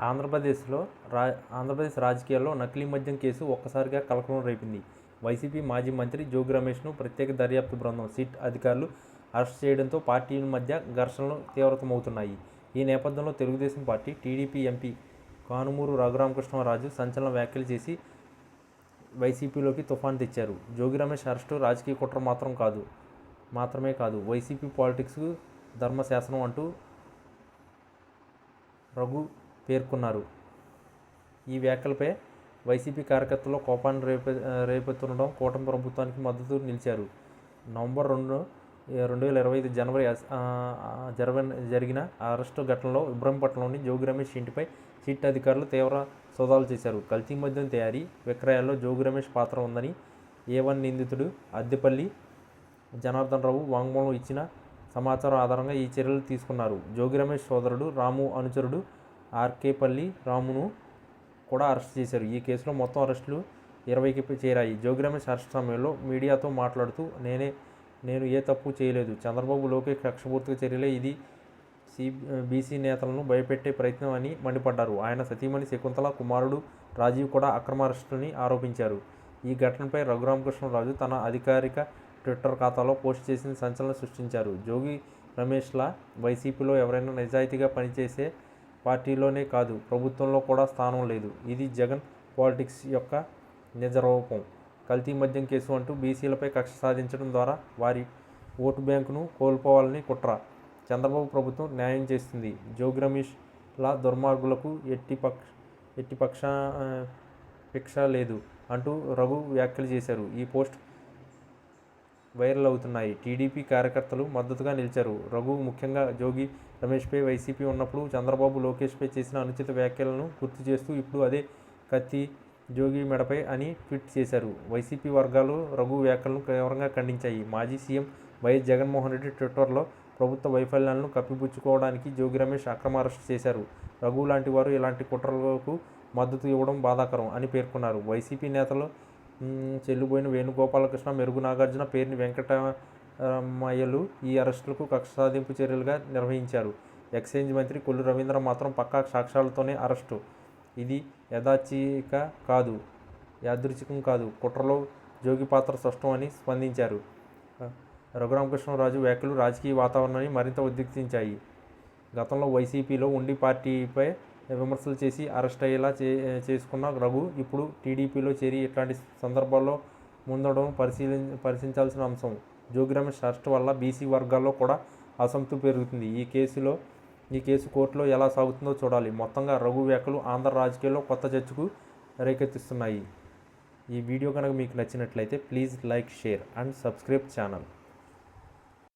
ఆంధ్రప్రదేశ్లో రా ఆంధ్రప్రదేశ్ రాజకీయాల్లో నకిలీ మద్యం కేసు ఒక్కసారిగా కలకలం రేపింది. వైసీపీ మాజీ మంత్రి జోగి రమేష్ను ప్రత్యేక దర్యాప్తు బృందం సిట్ అధికారులు అరెస్ట్ చేయడంతో పార్టీల మధ్య ఘర్షణలు తీవ్రతమవుతున్నాయి. ఈ నేపథ్యంలో Telugu Desam party TDP MP Kanumuru Raghuramakrishnaraju సంచలన వ్యాఖ్యలు చేసి వైసీపీలోకి తుఫాన్ తెచ్చారు. జోగి రమేష్ అరెస్టు రాజకీయ కుట్ర మాత్రం కాదు మాత్రమే కాదు. వైసీపీ పాలిటిక్స్ ధర్మశాసనం అంటూ రఘు పేర్కొన్నారు. ఈ వ్యాఖ్యలపై వైసీపీ కార్యకర్తల్లో కోపాన్ని రేపే రేపెత్తుండడం కూటమి ప్రభుత్వానికి మద్దతు నిలిచారు. నవంబర్ రెండు రెండు వేల ఇరవై ఐదు జనవరి జరగ జరిగిన అరెస్టు ఘటనలో ఇబ్రహీంపట్నంలోని జోగి రమేష్ ఇంటిపై సిట్ అధికారులు తీవ్ర సోదాలు చేశారు. కల్తీ మద్యం తయారీ విక్రయాల్లో జోగి రమేష్ పాత్ర ఉందని ఏ వన్ నిందితుడు అద్దెపల్లి జనార్దన్ రావు వాంగ్మూలం ఇచ్చిన సమాచారం ఆధారంగా ఈ చర్యలు తీసుకున్నారు. జోగి రమేష్ సోదరుడు రాము అనుచరుడు ఆర్కేపల్లి రామును కూడా అరెస్ట్ చేశారు. ఈ కేసులో మొత్తం అరెస్టులు ఇరవైకి చేరాయి. జోగి రమేష్ అరెస్ట్ సమయంలో మీడియాతో మాట్లాడుతూ నేనే నేను ఏ తప్పు చేయలేదు. చంద్రబాబు లోకేష్ కక్షపూర్తిగా చర్యలే. ఇది సి బీసీ నేతలను భయపెట్టే ప్రయత్నం అని మండిపడ్డారు. ఆయన సతీమణి శకుంతల కుమారుడు రాజీవ్ కూడా అక్రమ అరెస్టుని ఆరోపించారు. ఈ ఘటనపై రఘురామకృష్ణరాజు తన అధికారిక ట్విట్టర్ ఖాతాలో పోస్ట్ చేసిన సంచలనం సృష్టించారు. జోగి రమేష్లా వైసీపీలో ఎవరైనా నిజాయితీగా పనిచేసే పార్టీలోనే కాదు ప్రభుత్వంలో కూడా స్థానం లేదు. ఇది జగన్ పాలిటిక్స్ యొక్క నిజరూపం. కల్తీ మద్యం కేసు అంటూ బీసీలపై కక్ష సాధించడం ద్వారా వారి ఓటు బ్యాంకును కోల్పోవాలని కుట్ర. చంద్రబాబు ప్రభుత్వం న్యాయం చేస్తుంది. జోగి రమేష్ దుర్మార్గులకు ఎట్టి పక్ష ఎట్టి పక్ష ఆ, లేదు అంటూ రఘు వ్యాఖ్యలు చేశారు. ఈ పోస్ట్ వైరల్ అవుతున్నాయి టీడీపీ కార్యకర్తలు మద్దతుగా నిలిచారు. రఘు ముఖ్యంగా జోగి రమేష్పై వైసీపీ ఉన్నప్పుడు చంద్రబాబు లోకేష్పై చేసిన అనుచిత వ్యాఖ్యలను గుర్తు చేస్తూ ఇప్పుడు అదే కత్తి జోగి మెడపై అని ట్వీట్ చేశారు. వైసీపీ వర్గాలు రఘు వ్యాఖ్యలను తీవ్రంగా ఖండించాయి. మాజీ సీఎం వైఎస్ జగన్మోహన్ రెడ్డి ట్విట్టర్లో ప్రభుత్వ వైఫల్యాలను కప్పిపుచ్చుకోవడానికి జోగి రమేష్ అక్రమ అరెస్ట్ చేశారు. రఘు లాంటి వారు ఇలాంటి కుట్రలకు మద్దతు ఇవ్వడం బాధాకరం అని పేర్కొన్నారు. వైసీపీ నేతలు చెల్లిపోయిన వేణుగోపాలకృష్ణ మెరుగు నాగార్జున పేరుని వెంకటమయ్యలు ఈ అరెస్టులకు కక్ష సాధింపు చర్యలుగా నిర్వహించారు. ఎక్సైజ్ మంత్రి కొల్లు రవీంద్ర మాత్రం పక్కా సాక్ష్యాలతోనే అరెస్టు. ఇది యథాచిక కాదు యాదృచ్ఛికం కాదు. కుట్రలో జోగి పాత్ర స్పష్టం అని స్పందించారు. రఘురామకృష్ణరాజు వ్యాఖ్యలు రాజకీయ వాతావరణాన్ని మరింత ఉద్రిక్తించాయి. గతంలో వైసీపీలో ఉండి పార్టీపై విమర్శలు చేసి అరెస్ట్ అయ్యేలా చే చేసుకున్న రఘు ఇప్పుడు టీడీపీలో చేరి ఇట్లాంటి సందర్భాల్లో ముందడం పరిశీలి పరిశీలించాల్సిన అంశం. జోగి రమేష్ అరెస్ట్ వల్ల బీసీ వర్గాల్లో కూడా అసంతృప్తి పెరుగుతుంది. ఈ కేసులో ఈ కేసు కోర్టులో ఎలా సాగుతుందో చూడాలి. మొత్తంగా రఘు వ్యాఖ్యలు ఆంధ్ర రాజకీయాల్లో కొత్త చర్చకు రేకెత్తిస్తున్నాయి. ఈ వీడియో కనుక మీకు నచ్చినట్లయితే please like share and subscribe channel.